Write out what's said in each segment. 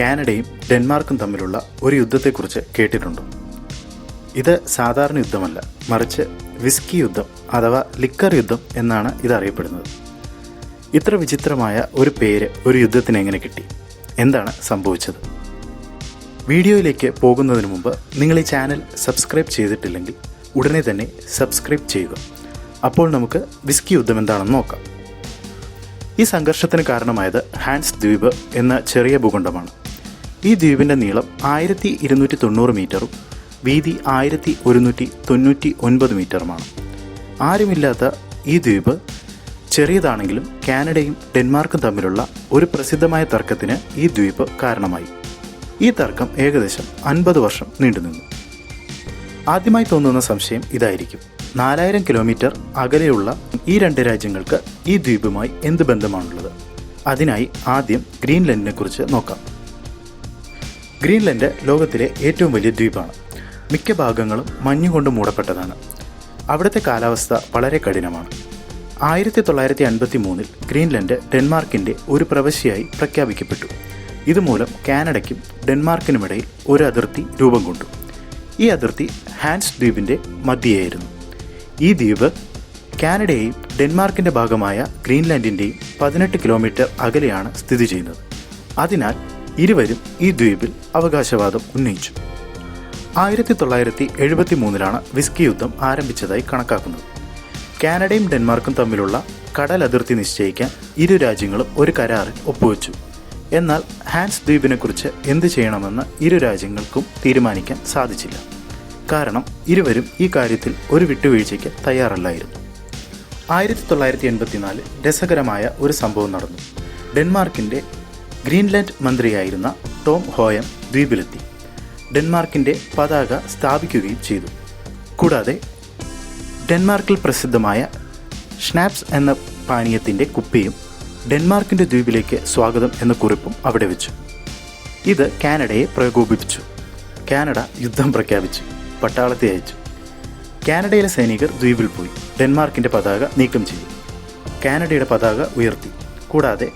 കാനഡയും ഡെൻമാർക്കും തമ്മിലുള്ള ഒരു യുദ്ധത്തെക്കുറിച്ച് കേട്ടിട്ടുണ്ടോ. ഇത് സാധാരണ യുദ്ധമല്ല മറിച്ച് വിസ്കി യുദ്ധം അഥവാ ലിക്കർ യുദ്ധം എന്നാണ് ഇതറിയപ്പെടുന്നത് ഇത്ര വിചിത്രമായ ഒരു പേര് ഒരു യുദ്ധത്തിന് എങ്ങനെ കിട്ടി? എന്താണ് സംഭവിച്ചത്? വീഡിയോയിലേക്ക് പോകുന്നതിന് മുമ്പ് നിങ്ങൾ ഈ ചാനൽ സബ്സ്ക്രൈബ് ചെയ്തിട്ടില്ലെങ്കിൽ ഉടനെ തന്നെ സബ്സ്ക്രൈബ് ചെയ്യുക. അപ്പോൾ നമുക്ക് വിസ്കി യുദ്ധം എന്താണെന്ന് നോക്കാം. ഈ സംഘർഷത്തിന് കാരണമായത് ഹാൻസ് ദ്വീപ് എന്ന ചെറിയ ഭൂഖണ്ഡമാണ്. ഈ ദ്വീപിന്റെ നീളം ആയിരത്തി ഇരുന്നൂറ്റി തൊണ്ണൂറ് മീറ്ററും വീതി ആയിരത്തി ഒരുന്നൂറ്റി തൊണ്ണൂറ്റി ഒൻപത് മീറ്ററുമാണ്. ആരുമില്ലാത്ത ഈ ദ്വീപ് ചെറിയതാണെങ്കിലും കാനഡയും ഡെൻമാർക്കും തമ്മിലുള്ള ഒരു പ്രസിദ്ധമായ തർക്കത്തിന് ഈ ദ്വീപ് കാരണമായി. ഈ തർക്കം ഏകദേശം അൻപത് വർഷം നീണ്ടുനിന്നു ആദ്യമായി തോന്നുന്ന സംശയം ഇതായിരിക്കും. നാലായിരം കിലോമീറ്റർ അകലെയുള്ള ഈ രണ്ട് രാജ്യങ്ങൾക്ക് ഈ ദ്വീപുമായി എന്ത് ബന്ധമാണുള്ളത്? അതിനായി ആദ്യം ഗ്രീൻലൻഡിനെ കുറിച്ച് നോക്കാം. ഗ്രീൻലൻഡ് ലോകത്തിലെ ഏറ്റവും വലിയ ദ്വീപാണ്. മിക്ക ഭാഗങ്ങളും മഞ്ഞുകൊണ്ട് മൂടപ്പെട്ടതാണ്. അവിടുത്തെ കാലാവസ്ഥ വളരെ കഠിനമാണ്. ആയിരത്തി തൊള്ളായിരത്തി അൻപത്തി മൂന്നിൽ ഗ്രീൻലൻഡ് ഡെൻമാർക്കിന്റെ ഒരു പ്രവശ്യയായി പ്രഖ്യാപിക്കപ്പെട്ടു. ഇതുമൂലം കാനഡയ്ക്കും ഡെൻമാർക്കിനുമിടയിൽ ഒരു അതിർത്തി രൂപം കൊണ്ടു. ഈ അതിർത്തി ഹാൻസ് ദ്വീപിന്റെ മധ്യയായിരുന്നു. ഈ ദ്വീപ് കാനഡയെയും ഡെൻമാർക്കിന്റെ ഭാഗമായ ഗ്രീൻലാൻഡിന്റെയും പതിനെട്ട് കിലോമീറ്റർ അകലെയാണ് സ്ഥിതി ചെയ്യുന്നത്. അതിനാൽ ഇരുവരും ഈ ദ്വീപിൽ അവകാശവാദം ഉന്നയിച്ചു. ആയിരത്തി തൊള്ളായിരത്തി എഴുപത്തി മൂന്നിലാണ് വിസ്കി യുദ്ധം ആരംഭിച്ചതായി കണക്കാക്കുന്നത്. കാനഡയും ഡെൻമാർക്കും തമ്മിലുള്ള കടൽ അതിർത്തി നിശ്ചയിക്കാൻ ഇരു രാജ്യങ്ങളും ഒരു കരാറിൽ ഒപ്പുവെച്ചു. എന്നാൽ ഹാൻസ് ദ്വീപിനെക്കുറിച്ച് എന്ത് ചെയ്യണമെന്ന് ഇരു രാജ്യങ്ങൾക്കും തീരുമാനിക്കാൻ സാധിച്ചില്ല. കാരണം ഇരുവരും ഈ കാര്യത്തിൽ ഒരു വിട്ടുവീഴ്ചയ്ക്ക് തയ്യാറല്ലായിരുന്നു. ആയിരത്തി തൊള്ളായിരത്തി എൺപത്തിനാല് രസകരമായ ഒരു സംഭവം നടന്നു. ഡെൻമാർക്കിന്റെ ഗ്രീൻലാൻഡ് മന്ത്രിയായിരുന്ന ടോം ഹോയം ദ്വീപിലെത്തി. ഡെൻമാർക്കിന്റെ പതാക സ്ഥാപിക്കുകയും ചെയ്തു. കൂടാതെ ഡെൻമാർക്കിൽ പ്രസിദ്ധമായ സ്നാപ്സ് എന്ന പാനീയത്തിന്റെ കുപ്പിയും ഡെൻമാർക്കിന്റെ ദ്വീപിലേക്ക് സ്വാഗതം എന്ന കുറിപ്പും അവിടെ വെച്ചു. ഇത് കാനഡയെ പ്രകോപിപ്പിച്ചു. കാനഡ യുദ്ധം പ്രഖ്യാപിച്ചു. പട്ടാളത്തെ അയച്ചു. കാനഡയിലെ സൈനികർ ദ്വീപിൽ പോയി. ഡെൻമാർക്കിന്റെ പതാക നീക്കം ചെയ്തു. കാനഡയുടെ പതാക ഉയർത്തി. കൂടാതെ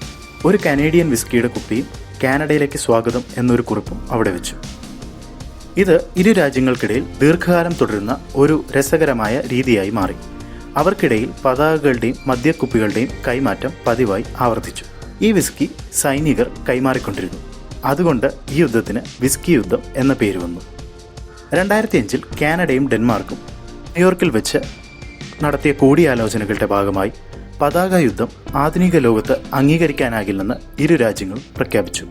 ഒരു കനേഡിയൻ വിസ്കിയുടെ കുപ്പിയും കാനഡയിലേക്ക് സ്വാഗതം എന്നൊരു കുറിപ്പും അവിടെ വെച്ചു. ഇത് ഇരു രാജ്യങ്ങൾക്കിടയിൽ ദീർഘകാലം തുടരുന്ന ഒരു രസകരമായ രീതിയായി മാറി. അവർക്കിടയിൽ പതാകകളുടെയും മദ്യക്കുപ്പികളുടെയും കൈമാറ്റം പതിവായി ആവർത്തിച്ചു. ഈ വിസ്കി സൈനികർ കൈമാറിക്കൊണ്ടിരുന്നു. അതുകൊണ്ട് ഈ യുദ്ധത്തിന് വിസ്കി യുദ്ധം എന്ന പേര് വന്നു. രണ്ടായിരത്തി അഞ്ചിൽ കാനഡയും ഡെൻമാർക്കും ന്യൂയോർക്കിൽ വെച്ച് നടത്തിയ കൂടിയാലോചനകളുടെ ഭാഗമായി പതാക യുദ്ധം ആധുനിക ലോകത്ത് അംഗീകരിക്കാനാകില്ലെന്ന് ഇരു രാജ്യങ്ങളും പ്രഖ്യാപിച്ചു.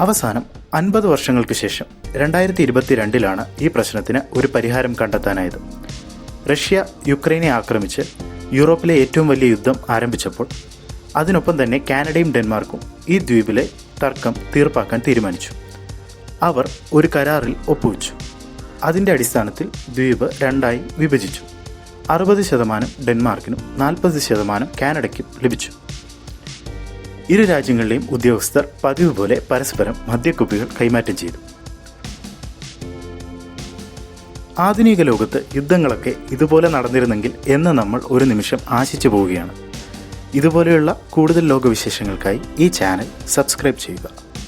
അവസാനം അൻപത് വർഷങ്ങൾക്ക് ശേഷം രണ്ടായിരത്തി ഇരുപത്തിരണ്ടിലാണ് ഈ പ്രശ്നത്തിന് ഒരു പരിഹാരം കണ്ടെത്താനായത്. റഷ്യ യുക്രൈനെ ആക്രമിച്ച് യൂറോപ്പിലെ ഏറ്റവും വലിയ യുദ്ധം ആരംഭിച്ചപ്പോൾ അതിനൊപ്പം തന്നെ കാനഡയും ഡെൻമാർക്കും ഈ ദ്വീപിലെ തർക്കം തീർപ്പാക്കാൻ തീരുമാനിച്ചു. അവർ ഒരു കരാറിൽ ഒപ്പുവെച്ചു. അതിന്റെ അടിസ്ഥാനത്തിൽ ദ്വീപ് രണ്ടായി വിഭജിച്ചു. അറുപത് ശതമാനം ഡെൻമാർക്കിനും നാൽപ്പത് ശതമാനം കാനഡയ്ക്കും ലഭിച്ചു. ഇരു രാജ്യങ്ങളിലെയും ഉദ്യോഗസ്ഥർ പതിവ് പോലെ പരസ്പരം മദ്യക്കുപ്പികൾ കൈമാറ്റം ചെയ്തു. ആധുനിക ലോകത്ത് യുദ്ധങ്ങളൊക്കെ ഇതുപോലെ നടന്നിരുന്നെങ്കിൽ എന്ന് നമ്മൾ ഒരു നിമിഷം ആശിച്ചു പോവുകയാണ്. ഇതുപോലെയുള്ള കൂടുതൽ ലോകവിശേഷങ്ങൾക്കായി ഈ ചാനൽ സബ്സ്ക്രൈബ് ചെയ്യുക.